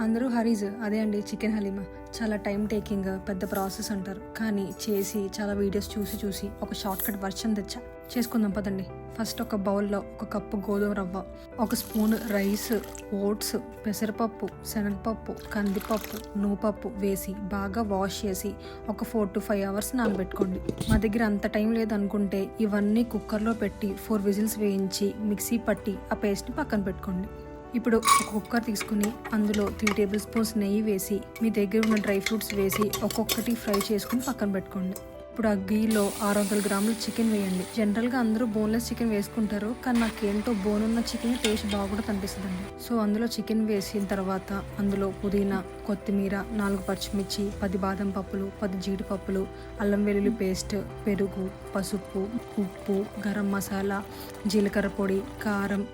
అందరూ హరీజ్ అదే అండి చికెన్ హలీమా. చాలా టైం టేకింగ్ పెద్ద ప్రాసెస్ అంటారు. కానీ చేసి చాలా వీడియోస్ చూసి చూసి ఒక షార్ట్ కట్ వర్షన్ తెచ్చా. చేసుకుందాం పదండి. ఫస్ట్ ఒక బౌల్లో ఒక కప్పు గోధుమ రవ్వ ఒక స్పూన్ రైస్ ఓట్స్ పెసరపప్పు శనగపప్పు కందిపప్పు నూపప్పు వేసి బాగా వాష్ చేసి ఒక ఫోర్ టు ఫైవ్ అవర్స్ నానబెట్టుకోండి. మా దగ్గర అంత టైం లేదనుకుంటే ఇవన్నీ కుక్కర్లో పెట్టి ఫోర్ విజిల్స్ వేయించి మిక్సీ పట్టి ఆ పేస్ట్ని పక్కన పెట్టుకోండి. ఇప్పుడు ఒక కుక్కర్ తీసుకుని అందులో త్రీ టేబుల్ స్పూన్స్ నెయ్యి వేసి మీ దగ్గర ఉన్న డ్రై ఫ్రూట్స్ వేసి ఒక్కొక్కటి ఫ్రై చేసుకుని పక్కన పెట్టుకోండి. ఇప్పుడు ఆ గీలో ఆరు వందల గ్రాములు చికెన్ వేయండి. జనరల్గా అందరూ బోన్లెస్ చికెన్ వేసుకుంటారు కానీ నాకేంటో బోన్ ఉన్న చికెన్ టేస్ట్ బాగా కనిపిస్తుంది అండి సో అందులో చికెన్ వేసిన తర్వాత అందులో పుదీనా కొత్తిమీర నాలుగు పచ్చిమిర్చి పది బాదం పప్పులు పది జీడిపప్పులు అల్లం వెల్లుల్లి పేస్ట్ పెరుగు పసుపు ఉప్పు గరం మసాలా జీలకర్ర పొడి కారం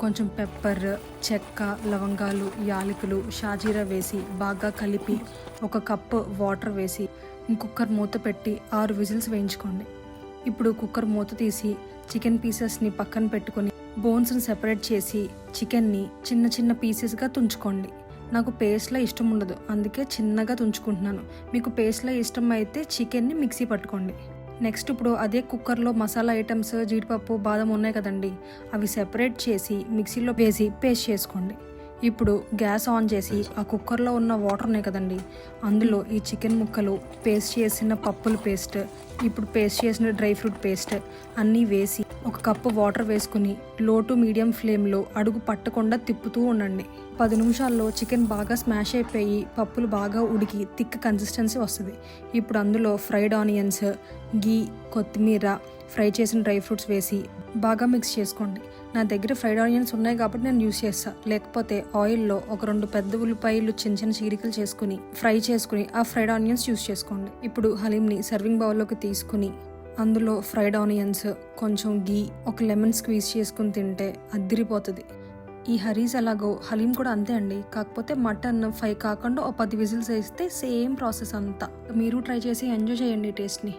కొంచెం పెప్పర్ చెక్క లవంగాలు యాలకులు షాజీరా వేసి బాగా కలిపి ఒక కప్పు వాటర్ వేసి కుక్కర్ మూత పెట్టి ఆరు విజిల్స్ వేయించుకోండి. ఇప్పుడు కుక్కర్ మూత తీసి చికెన్ పీసెస్ని పక్కన పెట్టుకొని బోన్స్ని సెపరేట్ చేసి చికెన్ని చిన్న చిన్న పీసెస్గా తుంచుకోండి. నాకు పేస్ట్లో ఇష్టం ఉండదు అందుకే చిన్నగా తుంచుకుంటున్నాను. మీకు పేస్ట్లో ఇష్టం అయితే చికెన్ని మిక్సీ పట్టుకోండి. నెక్స్ట్ ఇప్పుడు అదే కుక్కర్లో మసాలా ఐటమ్స్ జీడిపప్పు బాదం ఉన్నాయి కదండి. అవి సెపరేట్ చేసి మిక్సీలో వేసి పేస్ట్ చేసుకోండి. ఇప్పుడు గ్యాస్ ఆన్ చేసి ఆ కుక్కర్లో ఉన్న వాటర్ ఉన్నాయి కదండి అందులో ఈ చికెన్ ముక్కలు పేస్ట్ చేసిన పప్పుల పేస్ట్ ఇప్పుడు పేస్ట్ చేసిన డ్రై ఫ్రూట్ పేస్ట్ అన్నీ వేసి ఒక కప్పు వాటర్ వేసుకుని లో టు మీడియం ఫ్లేమ్లో అడుగు పట్టకుండా తిప్పుతూ ఉండండి. పది నిమిషాల్లో చికెన్ బాగా స్మాష్ అయిపోయి పప్పులు బాగా ఉడికి థిక్ కన్సిస్టెన్సీ వస్తుంది. ఇప్పుడు అందులో ఫ్రైడ్ ఆనియన్స్ గీ కొత్తిమీర ఫ్రై చేసిన డ్రై ఫ్రూట్స్ వేసి బాగా మిక్స్ చేసుకోండి. నా దగ్గర ఫ్రైడ్ ఆనియన్స్ ఉన్నాయి కాబట్టి నేను యూస్ చేస్తా. లేకపోతే ఆయిల్లో ఒక రెండు పెద్ద ఉల్లిపాయలు చిన్న చిన్న చీరికలు చేసుకుని ఫ్రై చేసుకుని ఆ ఫ్రైడ్ ఆనియన్స్ యూస్ చేసుకోండి. ఇప్పుడు హలీంని సర్వింగ్ బౌల్లోకి తీసుకుని అందులో ఫ్రైడ్ ఆనియన్స్ కొంచెం గీ ఒక లెమన్ స్క్వీజ్ చేసుకుని తింటే అద్దిరిపోతుంది. ఈ హరీస్ ఎలాగో హలీం కూడా అంతే అండి. కాకపోతే మటన్ ఫైవ్ కాకుండా ఒక పది విజిల్స్ వేస్తే సేమ్ ప్రాసెస్ అంతా. మీరు ట్రై చేసి ఎంజాయ్ చేయండి టేస్ట్ని.